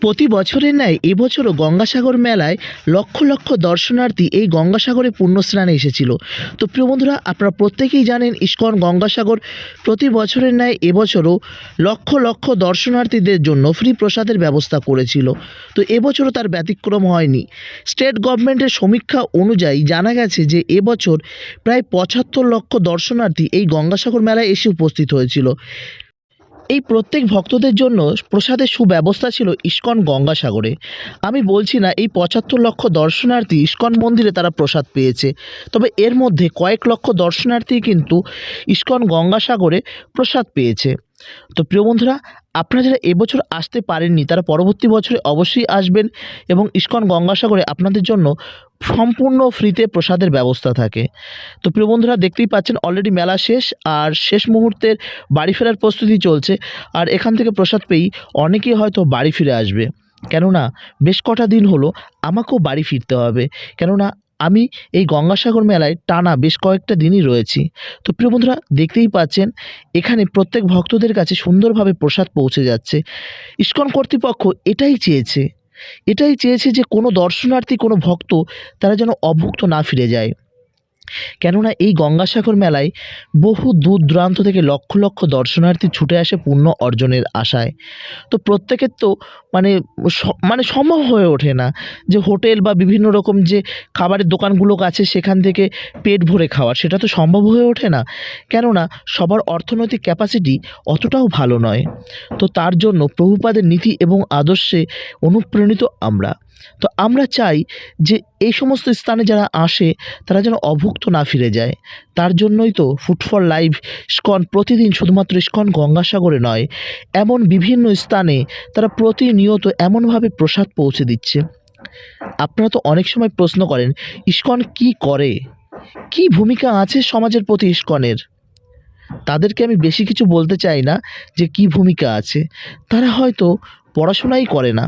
প্রতি বছরের ন্যায় এবছরও গঙ্গাসাগর মেলায় লক্ষ লক্ষ দর্শনার্থী এই গঙ্গাসাগরে পুণ্যস্নানে এসেছিল। তো প্রিয় বন্ধুরা, আপনারা প্রত্যেকেই জানেন ইস্কন গঙ্গাসাগর প্রতি বছরের ন্যায় এবছরও লক্ষ লক্ষ দর্শনার্থীদের জন্য ফ্রি প্রসাদের ব্যবস্থা করেছিল। তো এবছরও তার ব্যতিক্রম হয়নি। স্টেট গভর্নমেন্টের সমীক্ষা অনুযায়ী জানা গেছে যে এবছর প্রায় পঁচাত্তর লক্ষ দর্শনার্থী এই গঙ্গাসাগর মেলায় এসে উপস্থিত হয়েছিল। এই প্রত্যেক ভক্তদের জন্য প্রসাদের সুব্যবস্থা ছিল ইস্কন গঙ্গাসাগরে। আমি বলছি না, এই পঁচাত্তর লক্ষ দর্শনার্থী ইস্কন মন্দিরে তারা প্রসাদ পেয়েছে। তবে এর মধ্যে কয়েক লক্ষ দর্শনার্থী কিন্তু ইস্কন গঙ্গাসাগরে প্রসাদ পেয়েছে। তো প্রিয় বন্ধুরা আপনারা যারা এবছর আসতে পারেননি, তারা পরবর্তী বছরে অবশ্যই আসবেন এবং ইস্কন গঙ্গাসাগরে আপনাদের জন্য সম্পূর্ণ ফ্রিতে প্রসাদের ব্যবস্থা থাকে। তো প্রিয় বন্ধুরা, দেখতেই পাচ্ছেন অলরেডি মেলা শেষ আর শেষ মুহূর্তের বাড়ি ফেরার প্রস্তুতি চলছে আর এখান থেকে প্রসাদ পেয়েই অনেকেই হয়তো বাড়ি ফিরে আসবে। কেননা বেশ কটা দিন হলো আমাকেও বাড়ি ফিরতে হবে। কেননা আমি এই গঙ্গাসাগর মেলায় টানা বেশ কয়েকটা দিনই রয়েছি। তো প্রিয় বন্ধুরা, দেখতেই পাচ্ছেন, এখানে প্রত্যেক ভক্তদের কাছে সুন্দরভাবে প্রসাদ পৌঁছে যাচ্ছে। ইস্কন কর্তৃপক্ষ এটাই চেয়েছে। এটাই চেয়েছে যে কোনো দর্শনার্থী, কোনো ভক্ত তারা যেন অভুক্ত না ফিরে যায়। কেননা এই গঙ্গাসাগর মেলায় বহু দূর দূরান্ত থেকে লক্ষ লক্ষ দর্শনার্থী ছুটে আসে পুণ্য অর্জনের আশায়। তো প্রত্যেকের তো মানে মানে সম্ভব হয়ে ওঠে না যে হোটেল বা বিভিন্ন রকম যে খাবারের দোকানগুলো আছে সেখান থেকে পেট ভরে খাওয়া সেটা তো সম্ভব হয়ে ওঠে না। কেননা সবার অর্থনৈতিক ক্যাপাসিটি অতটাও ভালো নয়। তো তার জন্য প্রভুপাদের নীতি এবং আদর্শে অনুপ্রাণিত আমরা। তো আমরা চাই যে এই সমস্ত স্থানে যারা আসে, তারা যেন অভুক্ত না ফিরে যায়। তার জন্যই তো ফুড ফর লাইফ স্কন প্রতিদিন শুধুমাত্র স্কন গঙ্গাসাগরে নয়, এমন বিভিন্ন স্থানে তারা প্রতিনিয়ত এমনভাবে প্রসাদ পৌঁছে দিচ্ছে। আপনারা তো অনেক সময় প্রশ্ন করেন, ইস্কন কি করে? কি ভূমিকা আছে সমাজের প্রতি ইস্কনের? তাদেরকে আমি বেশি কিছু বলতে চাই না যে কি ভূমিকা আছে। তারা হয়তো পড়াশোনাই করে না।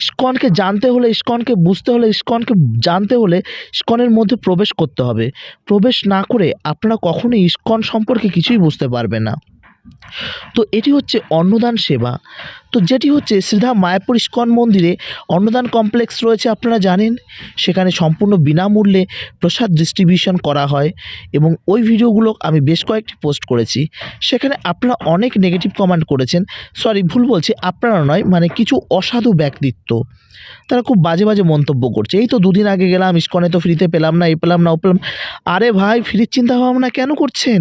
ইস্কনকে জানতে হলে, ইস্কনকে বুঝতে হলে, ইস্কনকে জানতে হলে ইস্কনের মধ্যে প্রবেশ করতে হবে। প্রবেশ না করে আপনারা কখনোই ইস্কন সম্পর্কে কিছুই বুঝতে পারবে না। তো এটি হচ্ছে অন্নদান সেবা। তো যেটি হচ্ছে শ্রীধাম মায়াপুর ইস্কন মন্দিরে অন্নদান কমপ্লেক্স রয়েছে, আপনারা জানেন। সেখানে সম্পূর্ণ বিনামূল্যে প্রসাদ ডিস্ট্রিবিউশন করা হয় এবং ওই ভিডিওগুলো আমি বেশ কয়েকটি পোস্ট করেছি। সেখানে আপনারা অনেক নেগেটিভ কমেন্ট করেছেন। সরি ভুল বলছি, আপনারা নয় মানে কিছু অসাধু ব্যক্তিত্ব। তারা খুব বাজে বাজে মন্তব্য করছে। এই তো দুদিন আগে গেলাম, ইস্কনে তো ফ্রিতে পেলাম না এই পেলাম না, ও পেলাম আরে ভাই, ফ্রির চিন্তা ভাবনা কেন করছেন?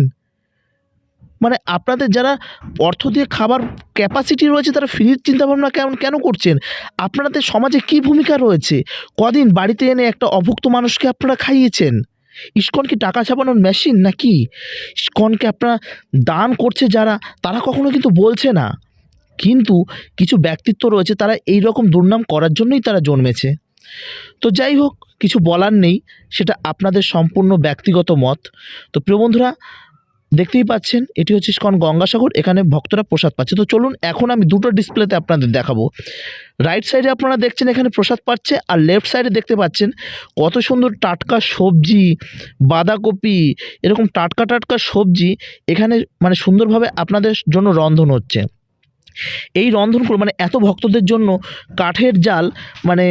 মানে আপনাদের যারা অর্থ দিয়ে খাবার ক্যাপাসিটি রয়েছে, তারা ফ্রির চিন্তাভাবনা কেমন, কেন করছেন? আপনাদের সমাজে কি ভূমিকা রয়েছে? কদিন বাড়িতে এনে একটা অভুক্ত মানুষকে আপনারা খাইয়েছেন? ইস্কন কি টাকা ছাপানোর মেশিন নাকি? ইস্কনকে আপনারা দান করছে যারা, তারা কখনো কিন্তু বলছে না। কিন্তু কিছু ব্যক্তিত্ব রয়েছে, তারা এই রকম দুর্নাম করার জন্যই তারা জন্মেছে। তো যাই হোক, কিছু বলার নেই, সেটা আপনাদের সম্পূর্ণ ব্যক্তিগত মত। তো প্রিয় বন্ধুরা দেখতেই পাচ্ছেন, এটি হচ্ছে ইস্কন গঙ্গাসাগর, এখানে ভক্তরা প্রসাদ পাচ্ছে। তো চলুন, এখন আমি দুটো ডিসপ্লেতে আপনাদের দেখাবো। রাইট সাইডে আপনারা দেখছেন, এখানে প্রসাদ পাচ্ছে, আর লেফট সাইডে দেখতে পাচ্ছেন, কত সুন্দর টাটকা সবজি, বাঁধাকপি, এরকম টাটকা টাটকা সবজি, এখানে মানে সুন্দরভাবে আপনাদের জন্য রন্ধন হচ্ছে। এই রন্ধনগুলো মানে এত ভক্তদের জন্য কাঠের জাল মানে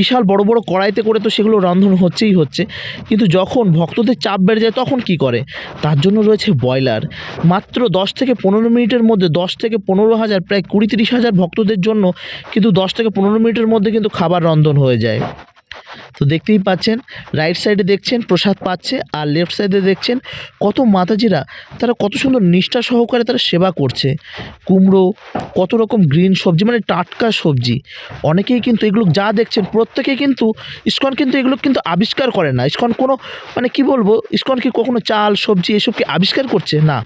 বিশাল বড় বড় কড়াইতে করে তো সেগুলো রন্ধন হচ্ছেই হচ্ছে। কিন্তু যখন ভক্তদের চাপ বেড়ে যায় তখন কি করে? তার জন্য রয়েছে ব্রয়লার মাত্র দশ থেকে পনেরো মিনিটের মধ্যে, দশ থেকে পনেরো হাজার, প্রায় কুড়ি তিরিশ হাজার ভক্তদের জন্য কিন্তু দশ থেকে পনেরো মিনিটের মধ্যে কিন্তু খাবার রন্ধন হয়ে যায়। তো দেখতেই পাচ্ছেন রাইট সাইডে দেখছেন, প্রসাদ পাচ্ছে, আর লেফট সাইডে দেখছেন কত মাতাজিরা, তারা কত সুন্দর নিষ্ঠা সহকারে তারা সেবা করছে। কুমড়ো, কত রকম গ্রিন সবজি মানে টাটকা সবজি। অনেকেই কিন্তু এগুলো যা দেখছেন প্রত্যেকেই কিন্তু, ইস্কন কিন্তু এগুলো কিন্তু আবিষ্কার করে না। ইস্কন কোনো মানে কি বলব, ইস্কন কি কখনো চাল, সবজি এসব কি আবিষ্কার করছে? না।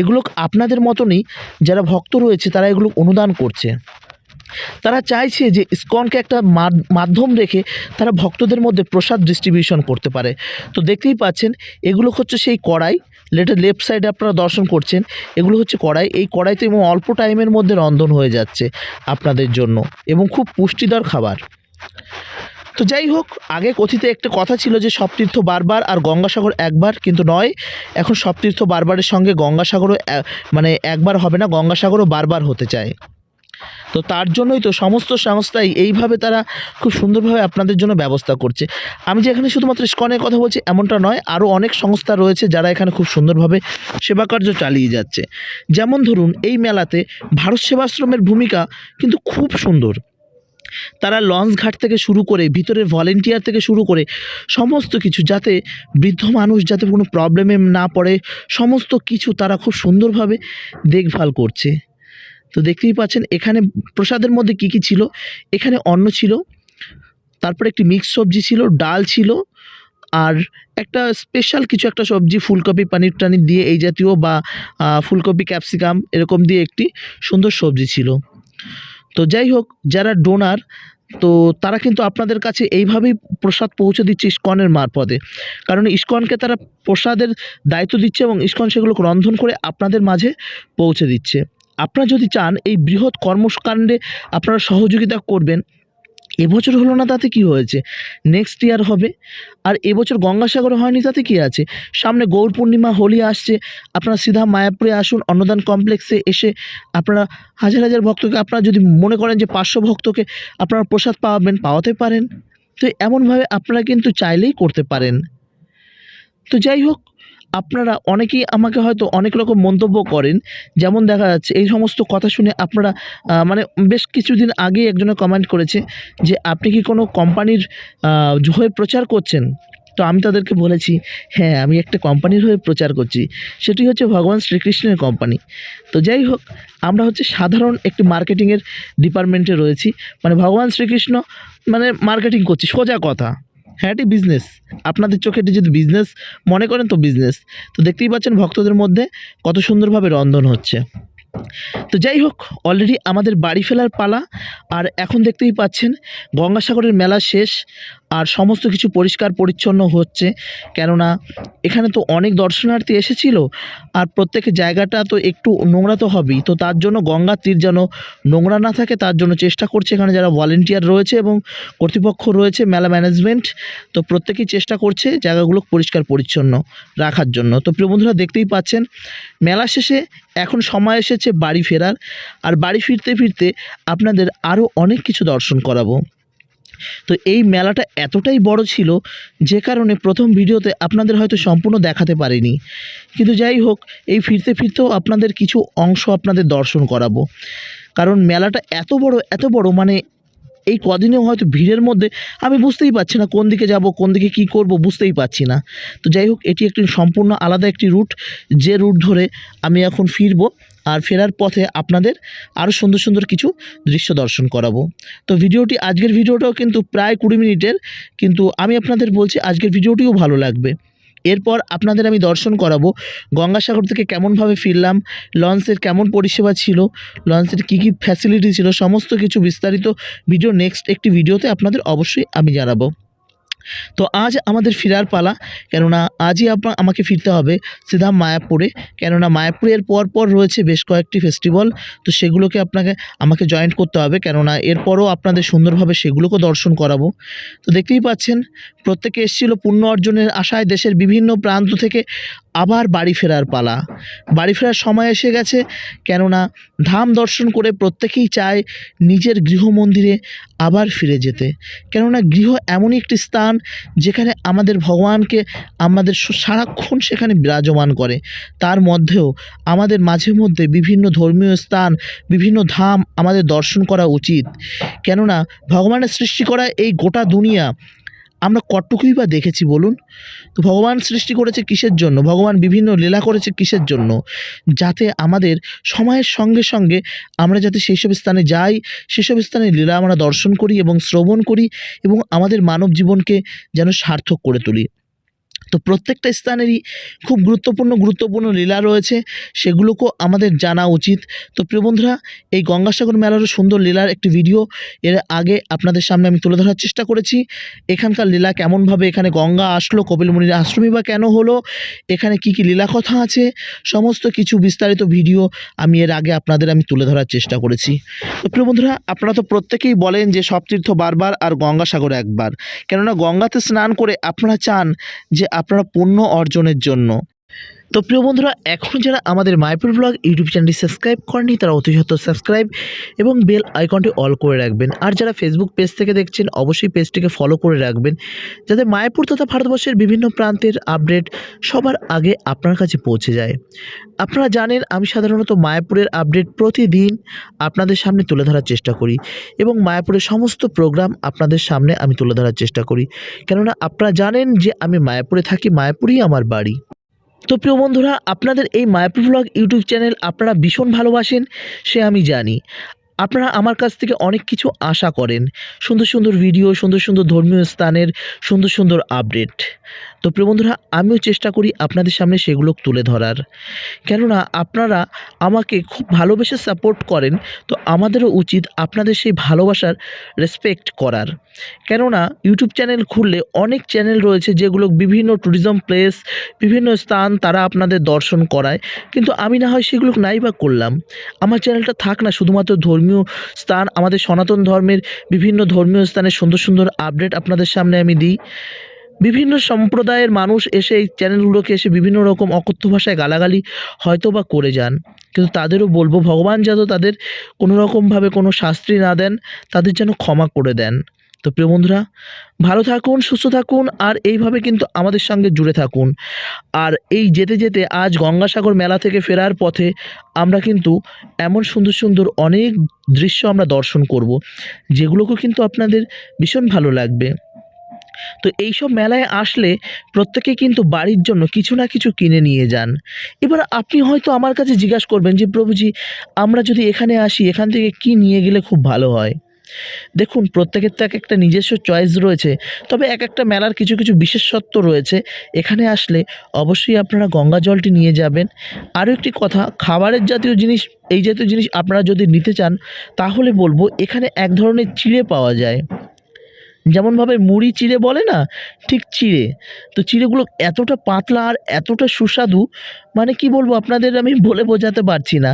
এগুলো আপনাদের মতনই যারা ভক্ত রয়েছে, তারা এগুলো অনুদান করছে। তারা চাইছে যে ইস্কনকে একটা মাধ্যম রেখে তারা ভক্তদের মধ্যে প্রসাদ ডিস্ট্রিবিউশন করতে পারে। তো দেখতেই পাচ্ছেন, এগুলো হচ্ছে সেই কড়াই লেটার লেফট সাইডে আপনারা দর্শন করছেন, এগুলো হচ্ছে কড়াই। এই কড়াইতে এবং অল্প টাইমের মধ্যে রন্ধন হয়ে যাচ্ছে আপনাদের জন্য এবং খুব পুষ্টিদার খাবার। তো যাই হোক, আগে কথিত একটা কথা ছিল যে সপ্তীর্থ বারবার আর গঙ্গাসাগর একবার কিন্তু নয়, এখন সপ্তীর্থ বারবারের সঙ্গে গঙ্গাসাগরও মানে একবার হবে না, গঙ্গাসাগরও বারবার হতে চায়। তো তার জন্যই তো সমস্ত সংস্থাই এইভাবে তারা খুব সুন্দরভাবে আপনাদের জন্য ব্যবস্থা করছে। আমি যে এখানে শুধুমাত্র স্কনের কথা বলছি, এমনটা নয় আরও অনেক সংস্থা রয়েছে যারা এখানে খুব সুন্দরভাবে সেবা কার্য চালিয়ে যাচ্ছে। যেমন ধরুন, এই মেলাতে ভারত সেবাশ্রমের ভূমিকা কিন্তু খুব সুন্দর। তারা লঞ্চ ঘাট থেকে শুরু করে ভিতরে ভলেন্টিয়ার থেকে শুরু করে সমস্ত কিছু যাতে বৃদ্ধ মানুষ যাতে কোনো প্রবলেমে না পড়ে, সমস্ত কিছু তারা খুব সুন্দরভাবে দেখভাল করছে। তো দেখতেই পাচ্ছেন, এখানে প্রসাদের মধ্যে কি কি ছিল? এখানে অন্ন ছিল, তারপরে একটি মিক্স সবজি ছিল, ডাল ছিল, আর একটা স্পেশাল কিছু একটা সবজি, ফুলকপি, পানির টানির দিয়ে এই জাতীয় বা ফুলকপি ক্যাপসিকাম এরকম দিয়ে একটি সুন্দর সবজি ছিল। তো যাই হোক, যারা ডোনার তো তারা কিন্তু আপনাদের কাছে এইভাবেই প্রসাদ পৌঁছে দিচ্ছে ইস্কনের মারফতে। কারণ ইস্কনকে তারা প্রসাদের দায়িত্ব দিচ্ছে এবং ইস্কন সেগুলোকে রন্ধন করে আপনাদের মাঝে পৌঁছে দিচ্ছে। আপনারা যদি চান এই বৃহৎ কর্মকাণ্ডে আপনারা সহযোগিতা করবেন, এবছর হলো না তাতে কি হয়েছে? নেক্সট ইয়ার হবে। আর এবছর গঙ্গাসাগরে হয়নি তাতে কি আছে? সামনে গৌর পূর্ণিমা, হোলি আসছে। আপনারা সিধা মায়াপুরে আসুন, অন্নদান কমপ্লেক্সে এসে আপনারা হাজার হাজার ভক্তকে আপনারা যদি মনে করেন যে পাঁচশো ভক্তকে আপনারা প্রসাদ পাওয়াবেন পাওয়াতে পারেন, তো এমনভাবে আপনারা কিন্তু চাইলেই করতে পারেন। তো যাই হোক আপনারা অনেকেই আমাকে হয়তো অনেক রকম মন্তব্য করেন। যেমন দেখা যাচ্ছে, এই সমস্ত কথা শুনে আপনারা মানে বেশ কিছুদিন আগে একজনে কমেন্ট করেছে যে, আপনি কি কোনো কোম্পানির হয়ে প্রচার করছেন? তো আমি তাদেরকে বলেছি হ্যাঁ আমি একটা কোম্পানির হয়ে প্রচার করছি। সেটি হচ্ছে ভগবান শ্রীকৃষ্ণের কোম্পানি তো যাই হোক, আমরা হচ্ছে সাধারণ একটি মার্কেটিংয়ের ডিপার্টমেন্টে রয়েছি। মানে ভগবান শ্রীকৃষ্ণ মানে মার্কেটিং করছি, সোজা কথা। হ্যাঁ এটি বিজনেস আপনাদের চোখে এটি যদি বিজনেস মনে করেন তো বিজনেস তো দেখতেই পাচ্ছেন ভক্তদের মধ্যে কত সুন্দরভাবে রন্ধন হচ্ছে। তো যাই হোক অলরেডি আমাদের বাড়ি ফেলার পালা, আর এখন দেখতেই পাচ্ছেন গঙ্গাসাগরের মেলা শেষ। আর সমস্ত কিছু পরিষ্কার পরিচ্ছন্ন হচ্ছে। কেননা এখানে তো অনেক দর্শনার্থী এসেছিল আর প্রত্যেকের জায়গাটা তো একটু নোংরা তো হবেই। তো তার জন্য গঙ্গার তীর যেন নোংরা না থাকে, তার জন্য চেষ্টা করছে এখানে যারা ভলেন্টিয়ার রয়েছে এবং কর্তৃপক্ষ রয়েছে, মেলা ম্যানেজমেন্ট তো প্রত্যেকেই চেষ্টা করছে জায়গাগুলো পরিষ্কার পরিচ্ছন্ন রাখার জন্য। তো প্রিয় বন্ধুরা, দেখতেই পাচ্ছেন, মেলা শেষে এখন সময় এসেছে বাড়ি ফেরার। আর বাড়ি ফিরতে ফিরতে আপনাদের আরও অনেক কিছু দর্শন করাবো। তো এই মেলাটা এতটাই বড় ছিল যে কারণে প্রথম ভিডিওতে আপনাদের হয়তো সম্পূর্ণ দেখাতে পারিনি। কিন্তু যাই হোক, এই ফিরতে ফিরতেও আপনাদের কিছু অংশ আপনাদের দর্শন করাবো। কারণ মেলাটা এত বড় এত বড় মানে এই কদিনেও হয়তো ভিড়ের মধ্যে আমি বুঝতেই পারছি না কোন দিকে যাব, কোন দিকে কি করব, বুঝতেই পারছি না। তো যাই হোক, এটি একটি সম্পূর্ণ আলাদা একটি রুট। যে রুট ধরে আমি এখন ফিরবো। আর ফেরার পথে আপনাদের আরও সুন্দর সুন্দর কিছু দৃশ্য দর্শন করাবো। তো ভিডিওটি আজকের ভিডিওটাও কিন্তু প্রায় কুড়ি মিনিটের, কিন্তু আমি আপনাদের বলছি আজকের ভিডিওটিও ভালো লাগবে। এরপর আপনাদের আমি দর্শন করাবো, গঙ্গাসাগর থেকে কেমনভাবে ফিরলাম, লঞ্চের কেমন পরিষেবা ছিল, লঞ্চের কী কী ফ্যাসিলিটি ছিল, সমস্ত কিছু বিস্তারিত ভিডিও নেক্সট একটি ভিডিওতে আপনাদের অবশ্যই আমি জানাব। তো আজ আমাদের ফেরার পালা, কেননা আজই আপনা, আমাকে ফিরতে হবে সিধা মায়াপুরে, কেননা মায়াপুরের পর পর রয়েছে বেশ কয়েকটি ফেস্টিভ্যাল তো সেগুলোকে আপনাকে, আমাকে জয়েন্ট করতে হবে, কেননা এরপরও আপনাদের সুন্দরভাবে সেগুলোকে দর্শন করাবো। তো দেখতেই পাচ্ছেন, প্রত্যেকে এসেছিল পুণ্য অর্জনের আশায় দেশের বিভিন্ন প্রান্ত থেকে আবার বাড়ি ফেরার পালা। বাড়ি ফেরার সময় এসে গেছে, কেননা ধাম দর্শন করে প্রত্যেকেই চায় নিজের গৃহ মন্দিরে আবার ফিরে যেতে। কেননা গৃহ এমনই একটি স্থান যেখানে আমাদের ভগবানকে আমাদের সারাক্ষণ সেখানে বিরাজমান করে। তার মধ্যেও আমাদের মাঝে মধ্যে বিভিন্ন ধর্মীয় স্থান, বিভিন্ন ধাম আমাদের দর্শন করা উচিত। কেননা ভগবানের সৃষ্টি করা এই গোটা দুনিয়া আমরা কটটুকুই বা দেখেছি বলুন? তো ভগবান সৃষ্টি করেছে কিসের জন্য? ভগবান বিভিন্ন লীলা করেছে কিসের জন্য? যাতে আমাদের সময়ের সঙ্গে সঙ্গে আমরা যাতে সেই সব স্থানে যাই সেসব স্থানে লীলা আমরা দর্শন করি এবং শ্রবণ করি এবং আমাদের মানব জীবনকে যেন সার্থক করে তুলি। তো প্রত্যেকটা স্থানেরই খুব গুরুত্বপূর্ণ গুরুত্বপূর্ণ লীলা রয়েছে, সেগুলোকেও আমাদের জানা উচিত। তো প্রিয় বন্ধুরা, এই গঙ্গাসাগর মেলারও সুন্দর লীলার একটি ভিডিও এর আগে আপনাদের সামনে আমি তুলে ধরার চেষ্টা করেছি। এখানকার লীলা কেমনভাবে এখানে গঙ্গা আসলো, কপিলমুনির আশ্রমী বা কেন হলো, এখানে কি কি লীলা কথা আছে, সমস্ত কিছু বিস্তারিত ভিডিও আমি এর আগে আপনাদের আমি তুলে ধরার চেষ্টা করেছি। তো প্রিয় বন্ধুরা, আপনারা তো প্রত্যেকেই বলেন যে সব তীর্থ বারবার আর গঙ্গাসাগর একবার। কেননা গঙ্গাতে স্নান করে আপনারা চান যে আপনারা পণ্য অর্জনের জন্য তো প্রিয় বন্ধুরা, এখন যারা আমাদের মাইপুর ব্লগ ইউটিউব চ্যানেলটি সাবস্ক্রাইব করেনি তারা অতি সত্ত্বর সাবস্ক্রাইব এবং বেল আইকনটি অল করে রাখবেন। আর যারা ফেসবুক পেজ থেকে দেখছেন, অবশ্যই পেজটিকে ফলো করে রাখবেন, যাতে মায়াপুর তথা ভারতবর্ষের বিভিন্ন প্রান্তের আপডেট সবার আগে আপনার কাছে পৌঁছে যায়। আপনারা জানেন, আমি সাধারণত মায়াপুরের আপডেট প্রতিদিন আপনাদের সামনে তুলে ধরার চেষ্টা করি এবং মায়াপুরের সমস্ত প্রোগ্রাম আপনাদের সামনে আমি তুলে ধরার চেষ্টা করি। কেননা, আপনারা জানেন যে আমি মায়াপুরে থাকি, মায়াপুরেই আমার বাড়ি। তো প্রিয় বন্ধুরা, আপনাদের এই মায়াপুর ব্লগ ইউটিউব চ্যানেল আপনারা ভীষণ ভালোবাসেন, সে আমি জানি। আপনারা আমার কাছ থেকে অনেক কিছু আশা করেন। সুন্দর সুন্দর ভিডিও সুন্দর সুন্দর ধর্মীয় স্থানের সুন্দর সুন্দর আপডেট তো প্রিয় বন্ধুরা, আমিও চেষ্টা করি আপনাদের সামনে সেগুলো তুলে ধরার। কেননা আপনারা আমাকে খুব ভালোবেসে সাপোর্ট করেন, তো আমাদেরও উচিত আপনাদের সেই ভালোবাসার রেসপেক্ট করার। কেননা ইউটিউব চ্যানেল খুললে অনেক চ্যানেল রয়েছে যেগুলো বিভিন্ন ট্যুরিজম প্লেস বিভিন্ন স্থান তারা আপনাদের দর্শন করায়। কিন্তু আমি না হয় সেগুলো নাই বা করলাম। আমার চ্যানেলটা থাক না, শুধুমাত্র ধর্মীয় স্থান, আমাদের সনাতন ধর্মের বিভিন্ন ধর্মীয় স্থানের সুন্দর সুন্দর আপডেট আপনাদের সামনে আমি দিই। বিভিন্ন সম্প্রদায়ের মানুষ এসে এই চ্যানেলগুলোকে এসে বিভিন্ন রকম অকথ্য ভাষায় গালাগালি হয়তো বা করে যান। কিন্তু তাদেরও বলব, ভগবান যেন তাদের কোনো রকমভাবে কোনো শাস্তি না দেন, তাদের যেন ক্ষমা করে দেন। তো প্রিয় বন্ধুরা, ভালো থাকুন, সুস্থ থাকুন, আর এইভাবে কিন্তু আমাদের সঙ্গে জুড়ে থাকুন। আর এই যেতে যেতে আজ গঙ্গাসাগর মেলা থেকে ফেরার পথে আমরা কিন্তু এমন সুন্দর সুন্দর অনেক দৃশ্য আমরা দর্শন করব, যেগুলোকে কিন্তু আপনাদের ভীষণ ভালো লাগবে। তো এইসব মেলায় আসলে প্রত্যেকে কিন্তু বাড়ির জন্য কিছু না কিছু কিনে নিয়ে যান। এবার আপনি হয়তো আমার কাছে জিজ্ঞাসা করবেন যে, প্রভুজি, আমরা যদি এখানে আসি, এখান থেকে কি নিয়ে গেলে খুব ভালো হয়? দেখুন, প্রত্যেকের তো এক একটা নিজস্ব চয়েস রয়েছে, তবে এক একটা মেলার কিছু কিছু বিশেষত্ব রয়েছে। এখানে আসলে অবশ্যই আপনারা গঙ্গা জলটি নিয়ে যাবেন। আরও একটি কথা, খাবারের জাতীয় জিনিস, এই জাতীয় জিনিস আপনারা যদি নিতে চান, তাহলে বলব এখানে এক ধরনের চিড়ে পাওয়া যায়। যেমনভাবে মুড়ি চিড়ে বলে না, ঠিক চিড়ে। তো চিড়েগুলো এতটা পাতলা আর এতটা সুস্বাদু মানে কি বলব আপনাদের আমি বলে বোঝাতে পারছি না।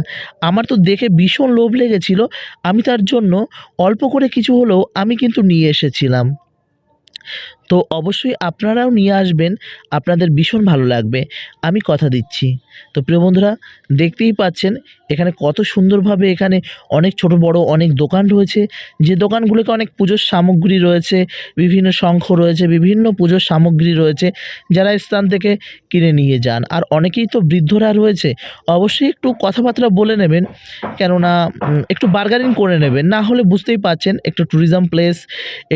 আমার তো দেখে ভীষণ লোভ লেগেছিল, আমি তার জন্য অল্প করে কিছু হলেও আমি কিন্তু নিয়ে এসেছিলাম। তো অবশ্যই আপনারাও নিয়ে আসবেন আপনাদের ভীষণ ভালো লাগবে। আমি কথা দিচ্ছি। তো প্রিয় বন্ধুরা দেখতেই পাচ্ছেন এখানে কত সুন্দরভাবে এখানে অনেক ছোট বড় অনেক দোকান রয়েছে। যে দোকানগুলোতে অনেক পুজোর সামগ্রী রয়েছে বিভিন্ন শঙ্খ রয়েছে বিভিন্ন পুজোর সামগ্রী রয়েছে যারা স্থান থেকে কিনে নিয়ে যান। আর অনেকেই তো বৃদ্ধরা রয়েছে অবশ্যই একটু কথাবার্তা বলে নেবেন কেননা একটু বার্গারিং করে নেবেন। না হলে বুঝতেই পাচ্ছেন একটু ট্যুরিজম প্লেস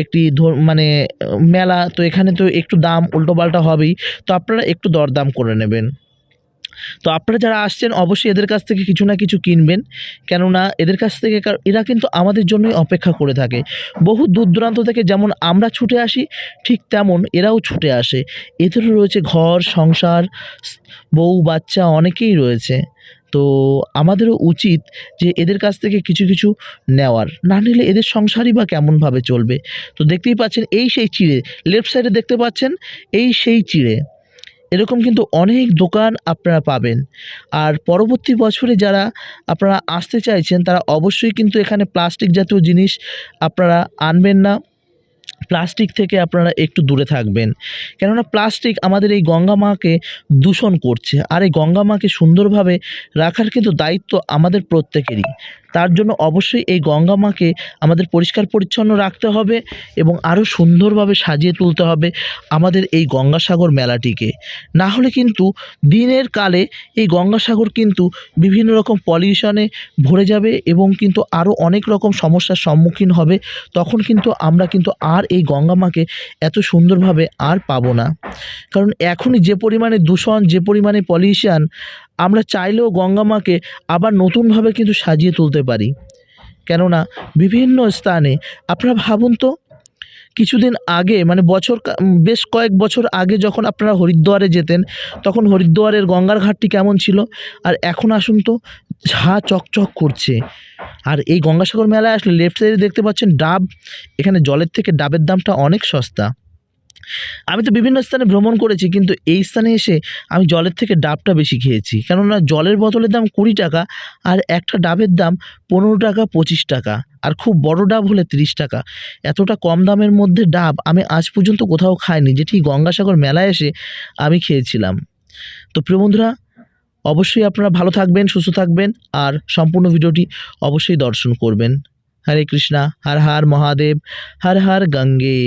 একটি মানে আহ, মেলা তো এখানে তো একটু দাম উল্টোপাল্টা হবেই। তো আপনারা একটু দরদাম করে নেবেন। তো আপনারা যারা আসছেন, অবশ্যই এদের কাছ থেকে কিছু না কিছু কিনবেন। কেননা এদের কাছ থেকে এরা কিন্তু আমাদের জন্যই অপেক্ষা করে থাকে। বহু দূর দূরান্ত থেকে যেমন আমরা ছুটে আসি, ঠিক তেমন এরাও ছুটে আসে। এদেরও রয়েছে ঘর, সংসার, বউ, বাচ্চা অনেকেই রয়েছে। তো আমাদেরও উচিত যে এদের কাছ থেকে কিছু কিছু নেওয়ার। না নিলে এদের সংসারই বা কেমনভাবে চলবে? তো দেখতেই পাচ্ছেন, এই সেই চিড়ে। লেফট সাইডে দেখতে পাচ্ছেন, এই সেই চিড়ে। এরকম কিন্তু অনেক দোকান আপনারা পাবেন। আর পরবর্তী বছরে যারা আপনারা আসতে চাইছেন, তারা অবশ্যই কিন্তু এখানে প্লাস্টিক জাতীয় জিনিস আপনারা আনবেন না। প্লাস্টিক থেকে আপনারা একটু দূরে থাকবেন। কেননা প্লাস্টিক আমাদের এই গঙ্গা মাকে দূষণ করছে। আর এই গঙ্গা মাকে সুন্দরভাবে রাখার কিন্তু দায়িত্ব আমাদের প্রত্যেকেরই। তার জন্য অবশ্যই এই গঙ্গা মাকে আমাদের পরিষ্কার পরিচ্ছন্ন রাখতে হবে এবং আরও সুন্দরভাবে সাজিয়ে তুলতে হবে আমাদের এই গঙ্গাসাগর মেলাটিকে। না হলে কিন্তু দিনের কালে এই গঙ্গাসাগর কিন্তু বিভিন্ন রকম পলিউশনে ভরে যাবে এবং কিন্তু আরও অনেক রকম সমস্যার সম্মুখীন হবে। তখন কিন্তু আমরা কিন্তু আর এই গঙ্গা মাকে এত সুন্দরভাবে আর পাবো না। কারণ এখনই যে পরিমাণে দূষণ, যে পরিমাণে পলিউশন, আমরা চাইলেও গঙ্গা মাকে আবার নতুনভাবে কিন্তু সাজিয়ে তুলতে পারি। কেননা বিভিন্ন স্থানে, আপনারা ভাবুন তো, কিছুদিন আগে মানে বছর বেশ কয়েক বছর আগে যখন আপনারা হরিদ্বারে যেতেন, তখন হরিদ্বারের গঙ্গার ঘাটটি কেমন ছিল? আর এখন আসুন তো, ঝা চকচক করছে। আর এই গঙ্গাসাগর মেলায় আসলে লেফট সাইডে দেখতে পাচ্ছেন ডাব, এখানে জলের থেকে ডাবের দামটা অনেক সস্তা। আমি তো বিভিন্ন স্থানে ভ্রমণ করেছি, কিন্তু এই স্থানে এসে আমি জলের থেকে ডাবটা বেশি খেয়েছি। কেননা জলের বোতলের দাম কুড়ি টাকা আর একটা ডাবের দাম পনেরো টাকা, পঁচিশ টাকা। আর খুব বড় ডাব হলে তিরিশ টাকা। এতটা কম দামের মধ্যে ডাব আমি আজ পর্যন্ত কোথাও খাইনি, যেটি গঙ্গাসাগর মেলায় এসে আমি খেয়েছিলাম। তো প্রিয় বন্ধুরা, অবশ্যই আপনারা ভালো থাকবেন, সুস্থ থাকবেন আর সম্পূর্ণ ভিডিওটি অবশ্যই দর্শন করবেন। হরে কৃষ্ণা, হর হর মহাদেব, হর হর গঙ্গে।